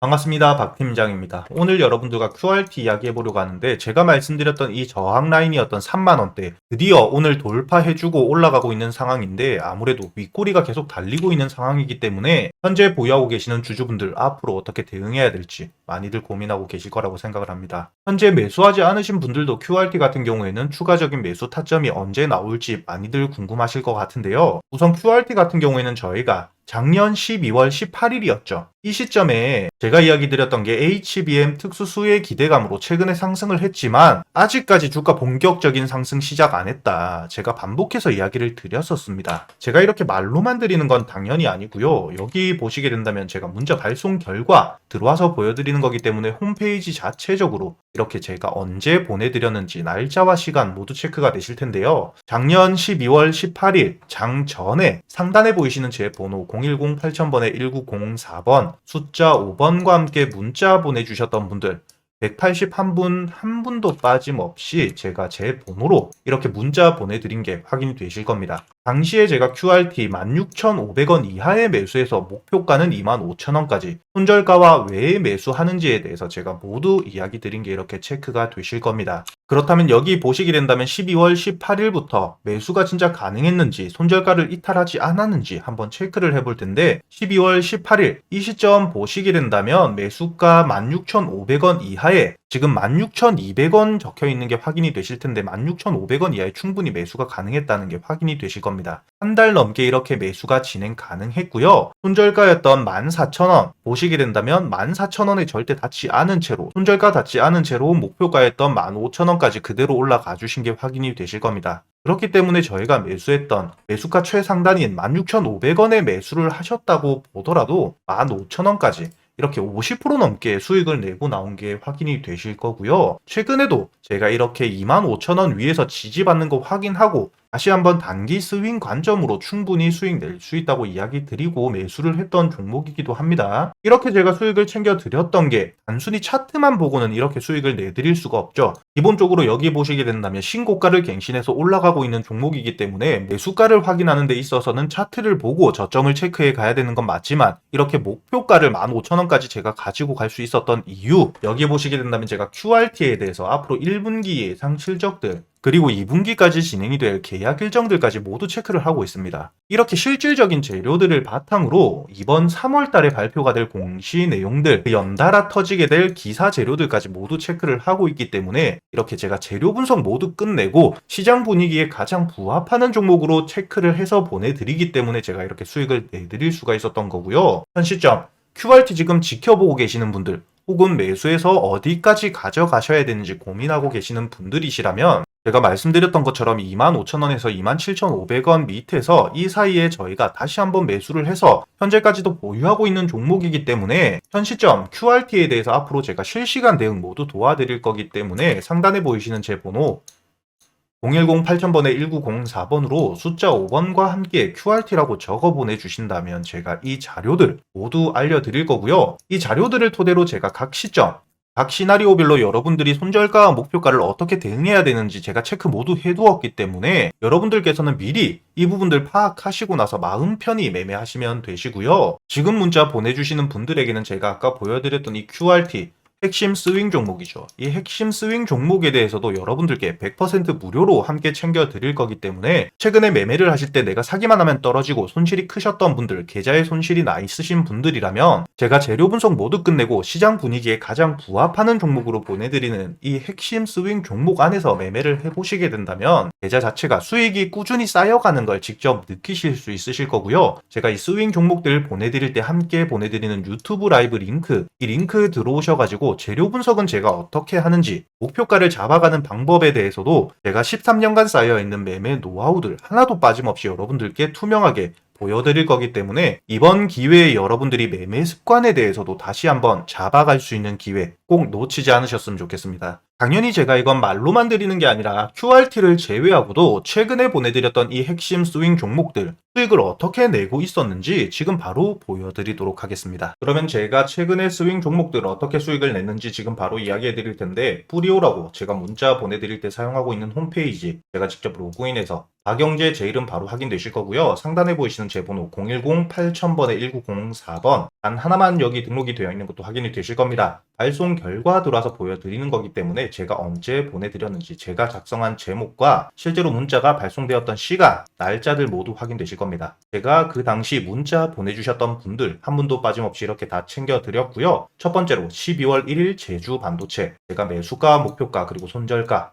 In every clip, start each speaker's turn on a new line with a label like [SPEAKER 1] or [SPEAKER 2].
[SPEAKER 1] 반갑습니다. 박 팀장입니다. 오늘 여러분들과 QRT 이야기해보려고 하는데 제가 말씀드렸던 이 저항 라인이었던 3만원대 드디어 오늘 돌파해주고 올라가고 있는 상황인데 아무래도 윗꼬리가 계속 달리고 있는 상황이기 때문에 현재 보유하고 계시는 주주분들 앞으로 어떻게 대응해야 될지 많이들 고민하고 계실 거라고 생각을 합니다. 현재 매수하지 않으신 분들도 QRT 같은 경우에는 추가적인 매수 타점이 언제 나올지 많이들 궁금하실 것 같은데요. 우선 QRT 같은 경우에는 저희가 작년 12월 18일이었죠. 이 시점에 제가 이야기 드렸던 게 HBM 특수 수혜 기대감으로 최근에 상승을 했지만 아직까지 주가 본격적인 상승 시작 안 했다. 제가 반복해서 이야기를 드렸었습니다. 제가 이렇게 말로만 드리는 건 당연히 아니고요. 여기 보시게 된다면 제가 문자 발송 결과 들어와서 보여드리는 거기 때문에 홈페이지 자체적으로 이렇게 제가 언제 보내드렸는지 날짜와 시간 모두 체크가 되실 텐데요. 작년 12월 18일 장 전에 상단에 보이시는 제 번호 010-8000번에 1904번 숫자 5번과 함께 문자 보내주셨던 분들 181분 한 분도 빠짐없이 제가 제 번호로 이렇게 문자 보내드린 게 확인이 되실 겁니다. 당시에 제가 QRT 16,500원 이하의 매수해서 목표가는 25,000원까지 손절가와 왜 매수하는지에 대해서 제가 모두 이야기 드린 게 이렇게 체크가 되실 겁니다. 그렇다면 여기 보시게 된다면 12월 18일부터 매수가 진짜 가능했는지 손절가를 이탈하지 않았는지 한번 체크를 해볼 텐데 12월 18일 이 시점 보시게 된다면 매수가 16,500원 이하에 지금 16,200원 적혀 있는 게 확인이 되실 텐데 16,500원 이하에 충분히 매수가 가능했다는 게 확인이 되실 겁니다. 한 달 넘게 이렇게 매수가 진행 가능했고요. 손절가였던 14,000원 보시게 된다면 14,000원에 절대 닿지 않은 채로 손절가 닿지 않은 채로 목표가였던 15,000원까지 그대로 올라가 주신 게 확인이 되실 겁니다. 그렇기 때문에 저희가 매수했던 매수가 최상단인 16,500원에 매수를 하셨다고 보더라도 15,000원까지 이렇게 50% 넘게 수익을 내고 나온 게 확인이 되실 거고요. 최근에도 제가 이렇게 25,000원 위에서 지지받는 거 확인하고 다시 한번 단기 스윙 관점으로 충분히 수익 낼 수 있다고 이야기 드리고 매수를 했던 종목이기도 합니다. 이렇게 제가 수익을 챙겨 드렸던 게 단순히 차트만 보고는 이렇게 수익을 내드릴 수가 없죠. 기본적으로 여기 보시게 된다면 신고가를 갱신해서 올라가고 있는 종목이기 때문에 매수가를 확인하는 데 있어서는 차트를 보고 저점을 체크해 가야 되는 건 맞지만 이렇게 목표가를 15,000원까지 제가 가지고 갈 수 있었던 이유 여기 보시게 된다면 제가 QRT에 대해서 앞으로 1분기 예상 실적들 그리고 2분기까지 진행이 될 계약 일정들까지 모두 체크를 하고 있습니다. 이렇게 실질적인 재료들을 바탕으로 이번 3월 달에 발표가 될 공시 내용들, 그 연달아 터지게 될 기사 재료들까지 모두 체크를 하고 있기 때문에 이렇게 제가 재료 분석 모두 끝내고 시장 분위기에 가장 부합하는 종목으로 체크를 해서 보내드리기 때문에 제가 이렇게 수익을 내드릴 수가 있었던 거고요. 현 시점 QRT 지금 지켜보고 계시는 분들 혹은 매수해서 어디까지 가져가셔야 되는지 고민하고 계시는 분들이시라면 제가 말씀드렸던 것처럼 25,000원에서 27,500원 밑에서 이 사이에 저희가 다시 한번 매수를 해서 현재까지도 보유하고 있는 종목이기 때문에 현 시점 QRT에 대해서 앞으로 제가 실시간 대응 모두 도와드릴 거기 때문에 상단에 보이시는 제 번호 010-8000번에 1904번으로 숫자 5번과 함께 QRT라고 적어 보내주신다면 제가 이 자료들 모두 알려드릴 거고요. 이 자료들을 토대로 제가 각 시점 각 시나리오별로 여러분들이 손절가와 목표가를 어떻게 대응해야 되는지 제가 체크 모두 해두었기 때문에 여러분들께서는 미리 이 부분들 파악하시고 나서 마음 편히 매매하시면 되시고요. 지금 문자 보내주시는 분들에게는 제가 아까 보여드렸던 이 QRT 핵심 스윙 종목이죠. 이 핵심 스윙 종목에 대해서도 여러분들께 100% 무료로 함께 챙겨 드릴 거기 때문에 최근에 매매를 하실 때 내가 사기만 하면 떨어지고 손실이 크셨던 분들, 계좌에 손실이 나 있으신 분들이라면 제가 재료 분석 모두 끝내고 시장 분위기에 가장 부합하는 종목으로 보내드리는 이 핵심 스윙 종목 안에서 매매를 해보시게 된다면 계좌 자체가 수익이 꾸준히 쌓여가는 걸 직접 느끼실 수 있으실 거고요. 제가 이 스윙 종목들 보내드릴 때 함께 보내드리는 유튜브 라이브 링크, 이 링크 들어오셔가지 고 재료 분석은 제가 어떻게 하는지 목표가를 잡아가는 방법에 대해서도 제가 13년간 쌓여있는 매매 노하우들 하나도 빠짐없이 여러분들께 투명하게 보여드릴 거기 때문에 이번 기회에 여러분들이 매매 습관에 대해서도 다시 한번 잡아갈 수 있는 기회 꼭 놓치지 않으셨으면 좋겠습니다. 당연히 제가 이건 말로만 드리는 게 아니라 QRT를 제외하고도 최근에 보내드렸던 이 핵심 스윙 종목들 수익을 어떻게 내고 있었는지 지금 바로 보여드리도록 하겠습니다. 그러면 제가 최근에 스윙 종목들 어떻게 수익을 냈는지 지금 바로 이야기해 드릴 텐데 뿌리오라고 제가 문자 보내드릴 때 사용하고 있는 홈페이지 제가 직접 로그인해서 박영재 제 이름 바로 확인되실 거고요. 상단에 보이시는 제 번호 010-8000번에 1904번 단 하나만 여기 등록이 되어 있는 것도 확인이 되실 겁니다. 발송 결과 들어와서 보여드리는 거기 때문에 제가 언제 보내드렸는지 제가 작성한 제목과 실제로 문자가 발송되었던 시간, 날짜들 모두 확인되실 겁니다. 제가 그 당시 문자 보내주셨던 분들 한 분도 빠짐없이 이렇게 다 챙겨드렸고요. 첫 번째로 12월 1일 제주 반도체 제가 매수가, 목표가 그리고 손절가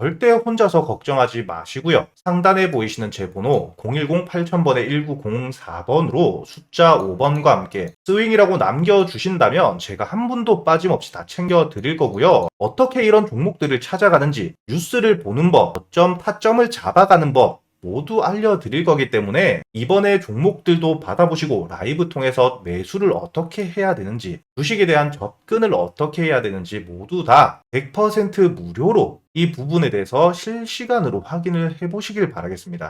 [SPEAKER 1] 절대 혼자서 걱정하지 마시고요. 상단에 보이시는 제 번호 010-8000번에 1904번으로 숫자 5번과 함께 스윙이라고 남겨주신다면 제가 한 분도 빠짐없이 다 챙겨 드릴 거고요. 어떻게 이런 종목들을 찾아가는지 뉴스를 보는 법, 저점, 타점을 잡아가는 법 모두 알려드릴 거기 때문에 이번에 종목들도 받아보시고 라이브 통해서 매수를 어떻게 해야 되는지 주식에 대한 접근을 어떻게 해야 되는지 모두 다 100% 무료로 이 부분에 대해서 실시간으로 확인을 해보시길 바라겠습니다.